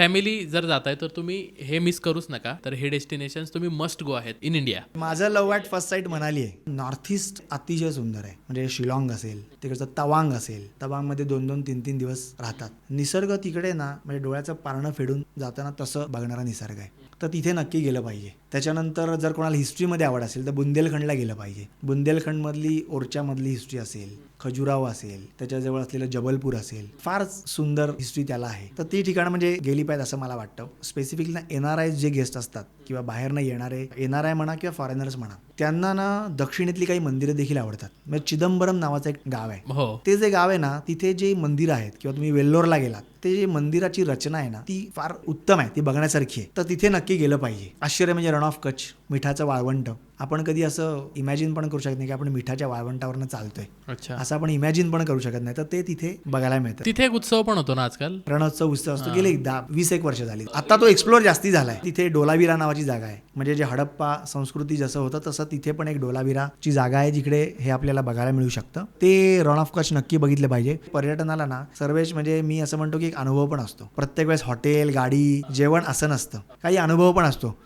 Family जर जाताय तर तुम्ही हे मिस करूच नका. तर हे डेस्टिनेशन तुम्ही मस्ट गो आहेत इन इंडिया माझं लव ॲट फर्स्ट साईट म्हणाली आहे. नॉर्थ ईस्ट अतिशय सुंदर आहे. म्हणजे शिलाँग असेल तिकडचं तवांग असेल तवांगमध्ये दोन दोन तीन तीन दिवस राहतात. निसर्ग तिकडे ना म्हणजे डोळ्याचं पारणं फेडून जाताना तसं बघणारा निसर्ग आहे. तर तिथे नक्की गेलं पाहिजे. त्याच्यानंतर जर कोणाला हिस्ट्रीमध्ये आवड असेल तर बुंदेलखंडला गेलं पाहिजे. बुंदेलखंडमधली ओरच्यामधली हिस्ट्री असेल खजुराव असेल त्याच्याजवळ असलेलं जबलपूर असेल फार सुंदर हिस्ट्री त्याला आहे. तर ती ठिकाणं म्हणजे गेली पाहिजे असं मला वाटतं. स्पेसिफिकली ना एन आर आय जे गेस्ट असतात किंवा बाहेरनं येणारे एन आर आय म्हणा किंवा फॉरेनर्स म्हणा त्यांना ना दक्षिणेतली काही मंदिरं देखील आवडतात. म्हणजे चिदंबरम नावाचं एक गाव आहे. हो. ते जे गाव आहे ना तिथे जे मंदिर आहेत किंवा तुम्ही वेल्लोरला गेलात ते जे मंदिराची रचना आहे ना ती फार उत्तम आहे ती बघण्यासारखी आहे. तर तिथे नक्की गेलं पाहिजे. आश्चर्य म्हणजे रण ऑफ कच्छ मिठाचं वाळवंट आपण कधी असं इमॅजिन पण करू शकत नाही की आपण मिठाच्या वाळवंटावरनं चालतोय. अच्छा. असं आपण इमॅजिन पण करू शकत नाही. तर ते तिथे बघायला मिळतं. तिथे एक उत्सव पण होतो ना आजकाल? रणोत्सव उत्सव असतो. गेले दहा वीस एक वर्ष झाली. आता तो एक्सप्लोर जास्ती झालाय. तिथे डोलाविरा नावाची जागा आहे. म्हणजे जे हडप्पा संस्कृती जसं होतं तसं तिथे पण एक डोलाविराची जागा आहे जिकडे हे आपल्याला बघायला मिळू शकतं. ते रण ऑफ कच्छ नक्की बघितलं पाहिजे. पर्यटनाला ना सर्वेच म्हणजे मी असं म्हणतो की एक अनुभव पण असतो. प्रत्येक वेळेस हॉटेल गाडी जेवण असं नसतं. काही अनुभव पण असतो.